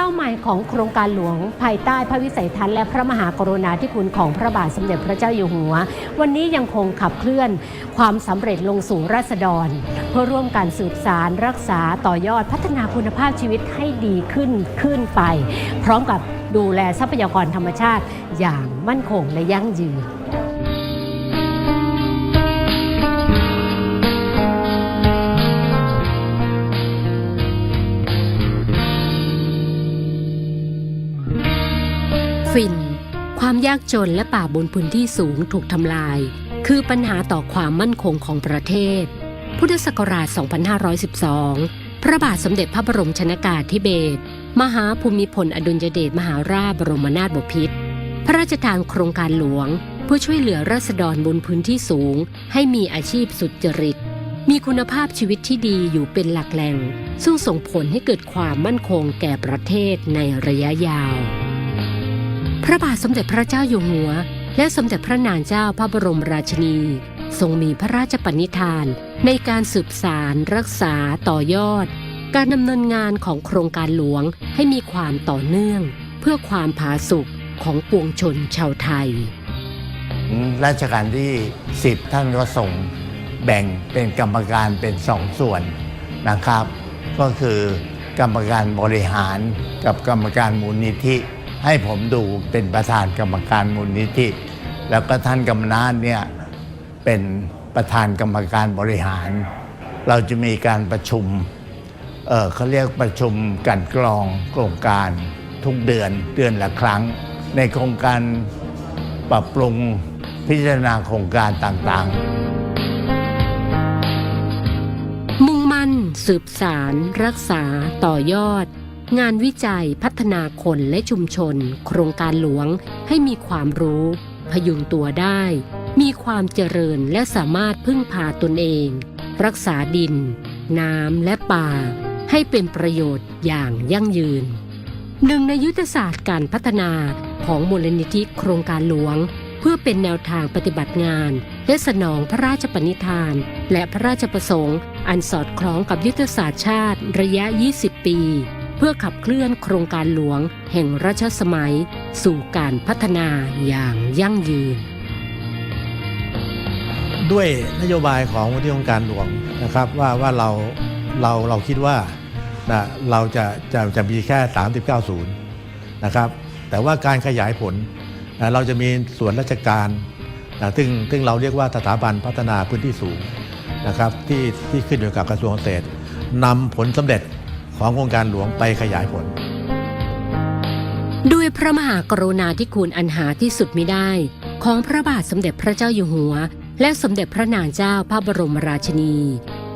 เจ้าใหม่ของโครงการหลวงภายใต้พระวิสัยทัศน์และพระมหากรุณาธิคุณของพระบาทสมเด็จพระเจ้าอยู่หัว วันนี้ยังคงขับเคลื่อนความสำเร็จลงสู่ราษฎร เพื่อร่วมกันสืบสารรักษาต่อยอดพัฒนาคุณภาพชีวิตให้ดีขึ้นขึ้นไป พร้อมกับดูแลทรัพยากรธรรมชาติอย่างมั่นคงและยั่งยืน ฟิน ความยากจนและป่าบนพื้นที่สูงถูกทำลาย คือปัญหาต่อความมั่นคงของประเทศ พุทธศักราช 2512 พระบาทสมเด็จพระบรมชนากาธิเบศรมหาภูมิพลอดุลยเดชมหาราชบรมนาถบพิตรพระราชทานโครงการหลวง เพื่อช่วยเหลือราษฎรบนพื้นที่สูง ให้มีอาชีพสุจริต มีคุณภาพชีวิตที่ดีอยู่เป็นหลักแหล่ง ซึ่งส่งผลให้เกิดความมั่นคงแก่ประเทศในระยะยาว ระบาทสมเด็จพระเจ้าอยู่หัว และสมเด็จพระนางเจ้าพระบรมราชินี ทรงมีพระราชปณิธาน ในการสืบสารรักษาต่อยอด การดำเนินงานของโครงการหลวงให้มีความต่อเนื่อง เพื่อความผาสุกของปวงชนชาวไทยรัชกาลที่ 10 ท่านก็ส่งแบ่งเป็นกรรมการเป็นสองส่วนนะครับ ก็คือกรรมการบริหารกับกรรมการมูลนิธิ ให้ผมดูเป็นประธานกรรมการมูลนิธิ แล้วก็ท่านกำนันเนี่ยเป็นประธานกรรมการบริหาร เราจะมีการประชุมเออเขาเรียกประชุมกันกรองโครงการทุกเดือนเดือนละครั้ง ในโครงการปรับปรุงพิจารณาโครงการต่างๆ มุ่งมั่น สืบสาร รักษาต่อยอด งานวิจัยพัฒนาคนและชุมชน โครงการหลวงให้มีความรู้ พยุงตัวได้ มีความเจริญและสามารถพึ่งพาตนเอง รักษาดิน น้ำและป่า ให้เป็นประโยชน์อย่างยั่งยืน หนึ่งในยุทธศาสตร์การพัฒนาของมูลนิธิโครงการหลวง เพื่อเป็นแนวทางปฏิบัติงาน และสนองพระราชปณิธาน และพระราชประสงค์ อันสอดคล้องกับยุทธศาสตร์ชาติระยะ 20 ปี เพื่อขับเคลื่อนโครงการหลวงแห่งรัชสมัย สู่การพัฒนาอย่างยั่งยืน ด้วยนโยบายของมูลที่องค์การหลวงนะครับว่าว่าเราเราเราคิดว่านะเราจะจะจะมีแค่ 39ศูนย์นะครับแต่ว่าการขยายผลนะเราจะมีส่วนราชการนะซึ่งซึ่งเราเรียกว่าสถาบันพัฒนาพื้นที่สูงนะครับที่ที่ขึ้นอยู่กับกระทรวงเกษตรนำผลสำเร็จ ของโครงการหลวงไปขยายผล ด้วยพระมหากรุณาธิคุณอันหาที่สุดมิได้ ของพระบาทสมเด็จพระเจ้าอยู่หัว และสมเด็จพระนางเจ้าพระบรมราชินี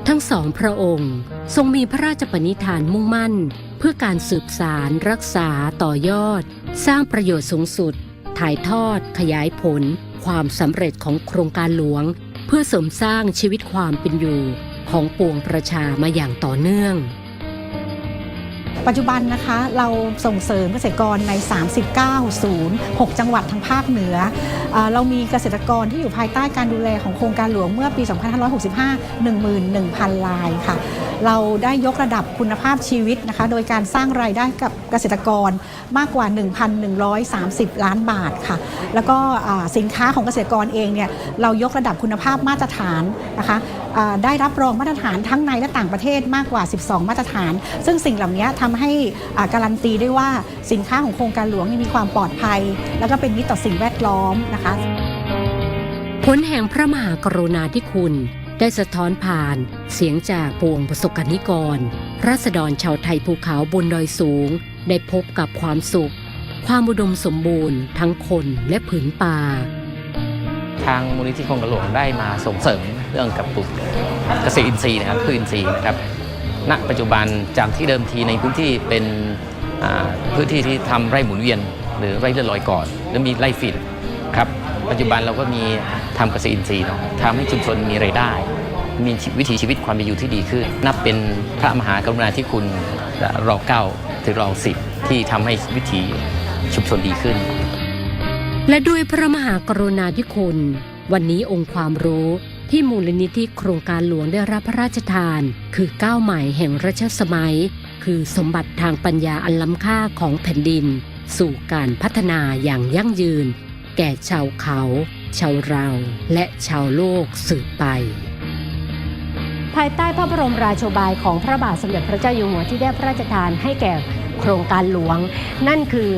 ทั้งสองพระองค์ ทรงมีพระราชปณิธานมุ่งมั่น เพื่อการสืบสารรักษาต่อยอด สร้างประโยชน์สูงสุด ถ่ายทอด ขยายผล ความสำเร็จของโครงการหลวง เพื่อเสริมสร้างชีวิตความเป็นอยู่ของปวงประชามาอย่างต่อเนื่อง ปัจจุบันนะคะเราส่งเสริมเกษตรกรใน 39 ศูนย์ 6 จังหวัดทางภาคเหนือเอเรามีเกษตรกรที่อยู่ภายใต้การดูแลของโครงการหลวงเมื่อปี 2565 11,000 รายค่ะ เราได้ยกระดับคุณภาพชีวิตนะคะ โดยการสร้างรายได้กับเกษตรกรมากกว่า 1,130 ล้านบาทค่ะ แล้วก็สินค้าของเกษตรกรเองเนี่ยเรายกระดับคุณภาพมาตรฐานนะคะได้รับรองมาตรฐานทั้งในและต่างประเทศมากกว่า 12 มาตรฐาน ซึ่งสิ่งเหล่านี้ทำให้การันตีได้ว่าสินค้าของโครงการหลวงมีความปลอดภัย แล้วก็เป็นมิตรต่อสิ่งแวดล้อมนะคะผลแห่งพระมหากรุณาธิคุณ ได้สะท้อนผ่าน เสียงจากปวงประสบกนิกรรัษฎรชาวไทยภูเขาบนดอยสูง ได้พบกับความสุข ความอุดมสมบูรณ์ทั้งคนและผืนป่า ทางมูลนิธิคงการหลวงได้มาส่งเสริมเรื่องกับปลูกเกษตรอินทรีย์นะครับพืชอินทรีย์นะครับณปัจจุบันจากที่เดิมทีในพื้นที่เป็นพื้นที่ที่ทำไร่หมุนเวียน หรือไร่เลื่อนลอยก่อน แล้วมีไร่ฝิ่นครับปัจจุบันเราก็มีทำเกษตรอินทรีย์เนาะทำให้ชุมชนมีรายได้ มีวิถีชีวิตความเป็นอยู่ที่ดีขึ้น นับเป็นพระมหากรุณาธิคุณรอเก้าถึงรอสิบที่ทำให้วิถีชุมชนดีขึ้น และด้วยพระมหากรุณาธิคุณ วันนี้องค์ความรู้ที่มูลนิธิโครงการหลวงได้รับพระราชทาน คือก้าวใหม่แห่งรัชสมัย คือสมบัติทางปัญญาอันล้ำค่าของแผ่นดิน สู่การพัฒนาอย่างยั่งยืน แก่ชาวเขา ชาวเรา และชาวโลกสืบไปภายใต้พระบรมราโชบายของพระบาทสมเด็จพระเจ้าอยู่หัวที่ได้พระราชทานให้แก่โครงการหลวง นั่นคือ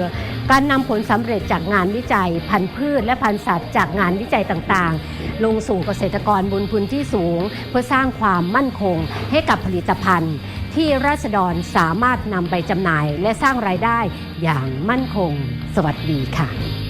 การนำผลสำเร็จจากงานวิจัย พันธุ์พืชและพันธุ์สัตว์จากงานวิจัยต่างๆ ลงสู่เกษตรกรบนพื้นที่สูง เพื่อสร้างความมั่นคงให้กับผลิตภัณฑ์ ที่ราษฎรสามารถนำไปจำหน่าย และสร้างรายได้อย่างมั่นคง สวัสดีค่ะ